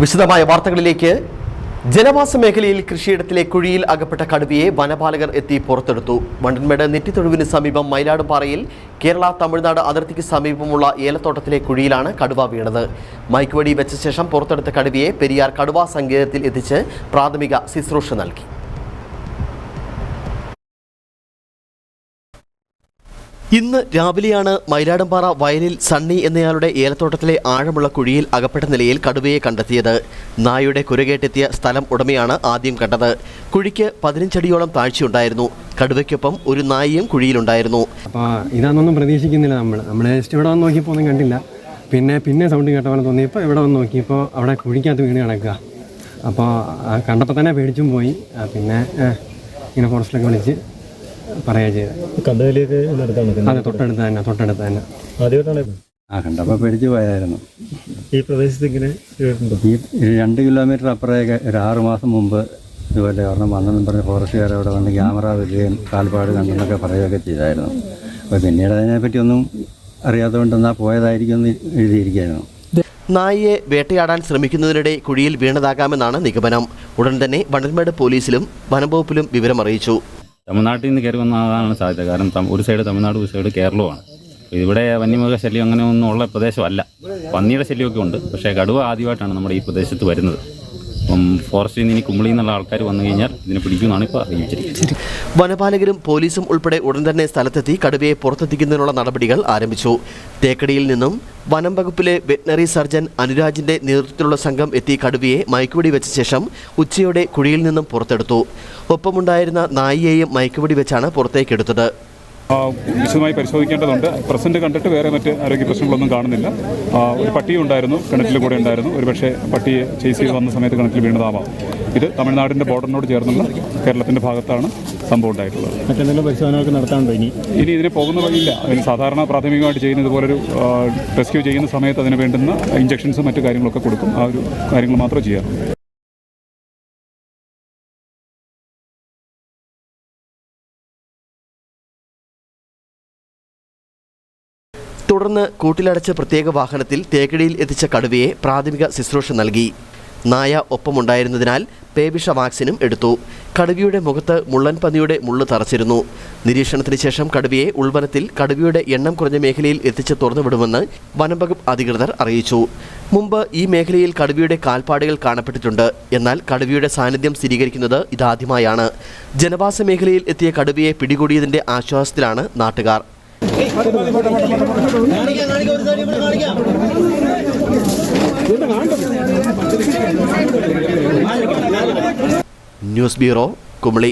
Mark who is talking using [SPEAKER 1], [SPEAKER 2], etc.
[SPEAKER 1] വിശദമായ വാർത്തകളിലേക്ക്. ജനവാസ മേഖലയിൽ കൃഷിയിടത്തിലെ കുഴിയിൽ അകപ്പെട്ട കടുവയെ വനപാലകർ എത്തി പുറത്തെടുത്തു. വണ്ടൻമേട് നെറ്റിത്തൊഴുവിന് സമീപം മയിലാടുംപാറയിൽ കേരള തമിഴ്നാട് അതിർത്തിക്ക് സമീപമുള്ള ഏലത്തോട്ടത്തിലെ കുഴിയിലാണ് കടുവ വീണത്. മയക്കുവടി വെച്ച ശേഷം പുറത്തെടുത്ത കടുവയെ പെരിയാർ കടുവാ സങ്കേതത്തിൽ എത്തിച്ച് പ്രാഥമിക ശുശ്രൂഷ നൽകി. ഇന്ന് രാവിലെയാണ് മൈലാടംപാറ വയലിൽ സണ്ണി എന്നയാളുടെ ഏലത്തോട്ടത്തിലെ ആഴമുള്ള കുഴിയിൽ അകപ്പെട്ട നിലയിൽ കടുവയെ കണ്ടെത്തിയത്. നായയുടെ കുരകേട്ടെത്തിയ സ്ഥലം ഉടമയാണ് ആദ്യം കണ്ടത്. കുഴിക്ക് പതിനഞ്ചടിയോളം താഴ്ചയുണ്ടായിരുന്നു. കടുവയ്ക്കൊപ്പം ഒരു നായയും കുഴിയിലുണ്ടായിരുന്നു.
[SPEAKER 2] അപ്പോൾ ഇതാണെന്നൊന്നും പ്രതീക്ഷിക്കുന്നില്ല നമ്മൾ നമ്മൾ ജസ്റ്റ് ഇവിടെ വന്ന് നോക്കിയപ്പോൾ ഒന്നും കണ്ടില്ല. പിന്നെ പിന്നെ സൗണ്ട് കേട്ട പോലെ തോന്നിയപ്പോൾ ഇവിടെ വന്ന് നോക്കിയപ്പോൾ അവിടെ കുഴിക്കകത്ത് വീണ് കിടക്കുക. അപ്പോൾ കണ്ടപ്പോൾ തന്നെ പേടിച്ചും പോയി. പിന്നെ ഇങ്ങനെ ഫോറസ്റ്റിലൊക്കെ വിളിച്ച് പറയുക ചെയ്തത്.
[SPEAKER 3] കന്നുകാലിയൊക്കെ
[SPEAKER 2] അതെ തൊട്ടടുത്ത് തന്നെ തൊട്ടടുത്ത് തന്നെ.
[SPEAKER 3] ആദ്യമായിട്ടാണ്
[SPEAKER 4] ആ കണ്ടപ്പോൾ പേടിച്ച് പോയായിരുന്നു
[SPEAKER 3] ഈ പ്രദേശത്ത് ഇങ്ങനെ
[SPEAKER 4] ഈ രണ്ട് കിലോമീറ്റർ അപ്പുറമൊക്കെ ഒരു ആറ് മാസം മുമ്പ് ഇതുപോലെ ഒരെണ്ണം വന്നെന്നും പറഞ്ഞ് ഫോറസ്റ്റുകാർ അവിടെ വന്ന് ക്യാമറ വരികയും കാൽപ്പാട് കണ്ടെന്നൊക്കെ പറയുകയൊക്കെ ചെയ്തായിരുന്നു. അപ്പോൾ പിന്നീട് അതിനെപ്പറ്റി ഒന്നും അറിയാത്തതുകൊണ്ട് എന്നാൽ പോയതായിരിക്കും എന്ന് എഴുതിയിരിക്കുകയായിരുന്നു.
[SPEAKER 1] നായയെ വേട്ടയാടാൻ ശ്രമിക്കുന്നതിനിടെ കുഴിയിൽ വീണതാകാമെന്നാണ് നിഗമനം. ഉടൻ തന്നെ വണ്ടൻമേട് പോലീസിലും വനംവകുപ്പിലും വിവരമറിയിച്ചു.
[SPEAKER 5] തമിഴ്നാട്ടിൽ നിന്ന് കയറി വന്നതാണ് സാധ്യത. കാരണം ഒരു സൈഡ് തമിഴ്നാട് ഒരു സൈഡ് കേരളമാണ് ഇവിടെ വന്യമൃഗ ശല്യം അങ്ങനെ ഒന്നും ഉള്ള പ്രദേശമല്ല. പന്നിയുടെ ശല്യമൊക്കെ ഉണ്ട്. പക്ഷേ കടുവ ആദ്യമായിട്ടാണ് നമ്മുടെ ഈ പ്രദേശത്ത് വരുന്നത്. അപ്പം ഫോറസ്റ്റിൽ നിന്ന് ഇനി കുമ്പളിയിൽ നിന്നുള്ള ആൾക്കാർ വന്നു കഴിഞ്ഞാൽ ഇതിനെ പിടിക്കുമെന്നാണ് ഇപ്പോൾ അറിയിച്ചിരിക്കുന്നത്.
[SPEAKER 1] വനപാലകരും പോലീസും ഉൾപ്പെടെ ഉടൻ തന്നെ സ്ഥലത്തെത്തി കടുവയെ പുറത്തെത്തിക്കുന്നതിനുള്ള നടപടികൾ ആരംഭിച്ചു. തേക്കടിയിൽ നിന്നും വനം വകുപ്പിലെ വെറ്റിനറി സർജൻ അനുരാജിന്റെ നേതൃത്വത്തിലുള്ള സംഘം എത്തി കടുവയെ മയക്കുവെടി വെച്ച ശേഷം ഉച്ചയോടെ കുഴിയിൽ നിന്നും പുറത്തെടുത്തു. ഒപ്പമുണ്ടായിരുന്ന നായിയെയും മയക്കുവെടി വെച്ചാണ് പുറത്തേക്കെടുത്തത്.
[SPEAKER 6] വിശദമായി പരിശോധിക്കേണ്ടതുണ്ട്. പ്രസന്റ് കണ്ടിട്ട് വേറെ മറ്റ് ആരോഗ്യ പ്രശ്നങ്ങളൊന്നും കാണുന്നില്ല. ഒരു പട്ടിയും ഉണ്ടായിരുന്നു കിണറ്റിൽ കൂടെ ഉണ്ടായിരുന്നു. ഒരുപക്ഷെ പട്ടിയെ ചേസ് ചെയ്ത് വന്ന സമയത്ത് കിണറ്റിൽ വീണതാവാം. ഇത് തമിഴ്നാടിന്റെ ബോർഡറിനോട് ചേർന്നുള്ള കേരളത്തിന്റെ ഭാഗത്താണ് സംഭവം ഉണ്ടായിട്ടുള്ളത്.
[SPEAKER 3] മറ്റെന്തെങ്കിലും പരിശോധനകളൊക്കെ നടത്താനുണ്ടോ ഇനി?
[SPEAKER 6] ഇനി ഇതിന് പോകുന്ന വഴിയില്ല. അതിന് സാധാരണ പ്രാഥമികമായിട്ട് ചെയ്യുന്ന ഇതുപോലൊരു റെസ്ക്യൂ ചെയ്യുന്ന സമയത്ത് അതിന് വേണ്ടുന്ന ഇഞ്ചക്ഷൻസും മറ്റു കാര്യങ്ങളൊക്കെ കൊടുക്കും. ആ ഒരു കാര്യങ്ങൾ മാത്രമേ ചെയ്യാറുള്ളൂ.
[SPEAKER 1] തുടർന്ന് കൂട്ടിലടച്ച പ്രത്യേക വാഹനത്തിൽ തേക്കടിയിൽ എത്തിച്ച കടുവയെ പ്രാഥമിക ശുശ്രൂഷ നൽകി. നായ ഒപ്പമുണ്ടായിരുന്നതിനാൽ പേവിഷ വാക്സിനും എടുത്തു. കടുവയുടെ മുഖത്ത് മുള്ളൻ പന്നിയുടെ മുള്ളു തറച്ചിരുന്നു. നിരീക്ഷണത്തിന് ശേഷം കടുവയെ ഉൾവനത്തിൽ കടുവയുടെ എണ്ണം കുറഞ്ഞ മേഖലയിൽ എത്തിച്ച് തുറന്നുവിടുമെന്ന് വനംവകുപ്പ് അധികൃതർ അറിയിച്ചു. മുമ്പ് ഈ മേഖലയിൽ കടുവയുടെ കാൽപ്പാടുകൾ കാണപ്പെട്ടിട്ടുണ്ട്. എന്നാൽ കടുവയുടെ സാന്നിധ്യം സ്ഥിരീകരിക്കുന്നത് ഇതാദ്യമായാണ്. ജനവാസ മേഖലയിൽ എത്തിയ കടുവയെ പിടികൂടിയതിന്റെ ആശ്വാസത്തിലാണ് നാട്ടുകാർ. News bureau Kumily